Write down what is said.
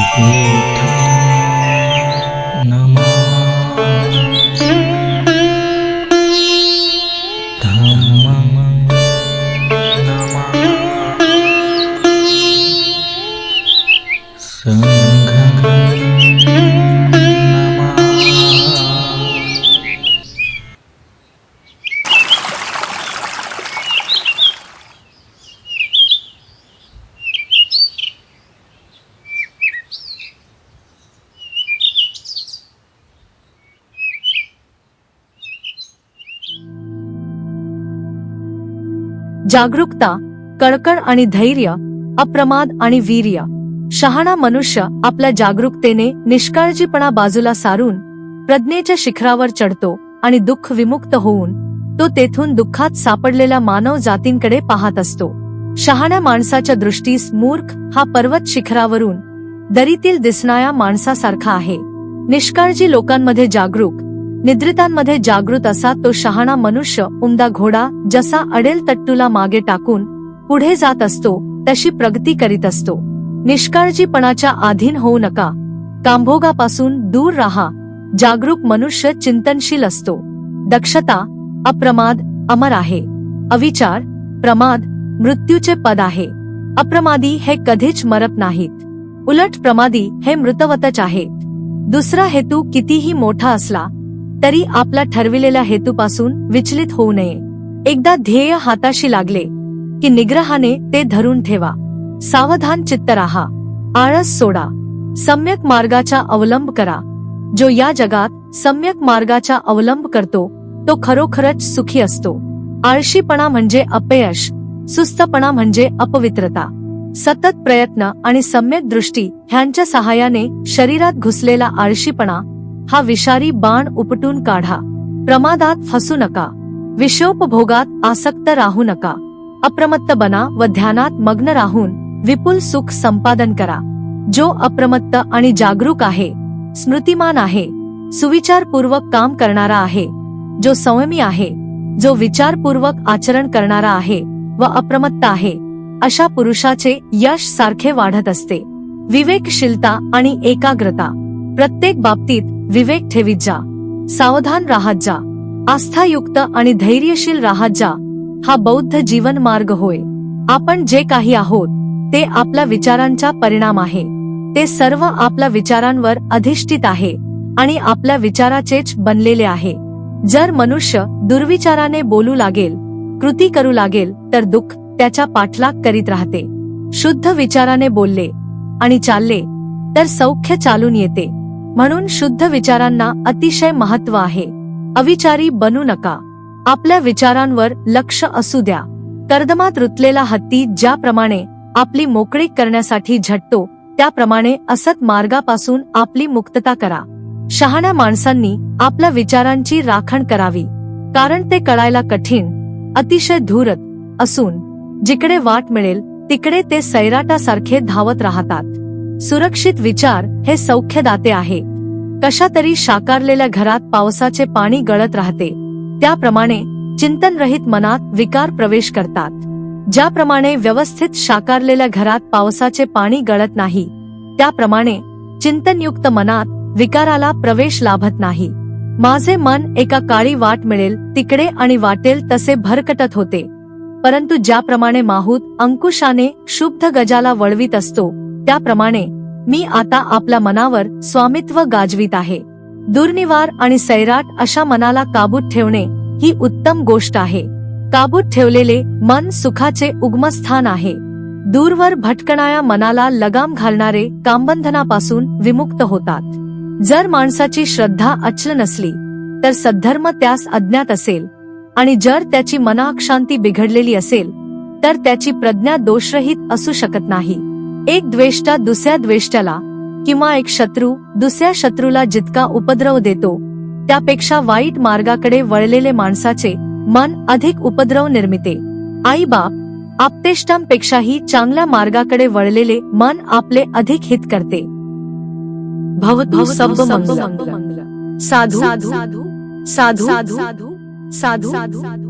Ikaw जागरूकता कळकळ आणि धैर्य अप्रमाद आणि वीर्य. शहाणा मनुष्य आपल्या जागरूकतेने निष्काळजीपणा बाजूला सारून प्रज्ञेच्या शिखरावर चढतो आणि दुःख विमुक्त होऊन तो तेथून दुःखात सापडलेल्या मानव जातींकडे पाहत असतो. शहाण्या माणसाच्या दृष्टीस मूर्ख हा पर्वत शिखरावरून दरीतील दिसणाऱ्या माणसासारखा आहे. निष्काळजी लोकांमध्ये जागरूक निद्रितांमध्ये जागृत असा तो शहाणा मनुष्य उमदा घोडा जसा अडेल तट्टूला मागे टाकून पुढे जात असतो तशी प्रगती करीत असतो. निष्काळजीपणाच्या अधीन होऊ नका. कांभोगापासून दूर राहा. जागरूक मनुष्य चिंतनशील असतो. दक्षता अप्रमाद अमर आहे. अविचार प्रमाद मृत्यूचे पद आहे. अप्रमादी हे कधीच मरत नाहीत. उलट प्रमादी हे मृतवतच आहेत. दुसरा हेतू कितीही मोठा असला तरी आपला ठरविलेल्या हेतूपासून विचलित होऊ नये. एकदा ध्येय हाताशी लागले की निग्रहाने ते धरून ठेवा. सावधान चित्त राहा. आळस सोडा. सम्यक मार्गाचा अवलंब करा. जो या जगात सम्यक मार्गाचा अवलंब करतो तो खरोखरच सुखी असतो. आळशीपणा म्हणजे अपयश सुस्तपणा म्हणजे अपवित्रता. सतत प्रयत्न आणि सम्यक दृष्टी ह्यांच्या सहाय्याने शरीरात घुसलेला आळशीपणा हा विषारी बाण उपटून काढा. प्रमादात फसू नका. विषोपभोगात आसक्त राहू नका. अप्रमत्त बना व ध्यानात मग्न राहून विपुल सुख संपादन करा. जो अप्रमत्त आणि जागरूक आहे स्मृतिमान आहे सुविचारपूर्वक काम करणारा आहे जो संयमी आहे जो विचारपूर्वक आचरण करणारा आहे व अप्रमत्त आहे अशा पुरुषाचे यश सारखे वाढत असते. विवेकशीलता आणि एकाग्रता. प्रत्येक बाबतीत विवेक ठेवीत जा. सावधान राहत जा. आस्थायुक्त आणि धैर्यशील राहत जा. हा बौद्ध जीवन मार्ग होय. आपण जे काही आहोत ते आपल्या विचारांचा परिणाम आहे. ते सर्व आपल्या विचारांवर अधिष्ठित आहे आणि आपल्या विचाराचेच बनलेले आहे. जर मनुष्य दुर्विचाराने बोलू लागेल कृती करू लागेल तर दुःख त्याच्या पाठलाग करीत राहते. शुद्ध विचाराने बोलले आणि चालले तर सौख्य चालून येते. म्हणून शुद्ध विचारांना अतिशय महत्त्व आहे. अविचारी बनू नका. आपल्या विचारांवर लक्ष असू द्या. कर्दमात रुतलेला हत्ती ज्याप्रमाणे आपली मोकळीक करण्यासाठी झटतो त्याप्रमाणे असत मार्गापासून आपली मुक्तता करा. शहाण्या माणसांनी आपल्या विचारांची राखण करावी. कारण ते कळायला कठीण अतिशय धूरत असून जिकडे वाट मिळेल तिकडे ते सैराटासारखे धावत राहतात. सुरक्षित विचार हे सौख्यदाते आहे. कशा तरी शाकारलेल्या घरात पावसाचे पाणी गळत राहते. त्याप्रमाणे चिंतनरहित मनात विकार प्रवेश करतात. ज्याप्रमाणे व्यवस्थित शाकारलेल्या घरात पावसाचे पाणी गळत नाही त्याप्रमाणे चिंतनयुक्त मनात विकाराला प्रवेश लाभत नाही. माझे मन एका काळी वाट मिळेल तिकडे आणि वाटेल तसे भरकटत होते. परंतु ज्याप्रमाणे माहूत अंकुशाने शुद्ध गजाला वळवीत असतो त्याप्रमाणे मी आता आपल्या मनावर स्वामित्व गाजवीत आहे. दुर्निवार आणि सैराट अशा मनाला काबूत ठेवणे ही उत्तम गोष्ट आहे. काबूत ठेवलेले मन सुखाचे उगमस्थान आहे. दूरवर भटकणाऱ्या मनाला लगाम घालणारे कामबंधनापासून विमुक्त होतात. जर माणसाची श्रद्धा अचल नसली तर सद्धर्म त्यास अज्ञात असेल. आणि जर त्याची मनाक्षांती बिघडलेली असेल तर त्याची प्रज्ञा दोषरहित असू शकत नाही. एक द्वेष्टा दुसऱ्या द्वेष्ट्याला किंवा एक शत्रू दुसऱ्या शत्रूला जितका उपद्रव देतो त्यापेक्षा वाईट मार्गाकडे वळलेले माणसाचे मन अधिक उपद्रव निर्मिते. आई बाप आपतेष्टांपेक्षाही चांगल्या मार्गाकडे वळलेले मन आपले अधिक हित करते. भवतु मंगल. साधू साधू साधू साधू साधू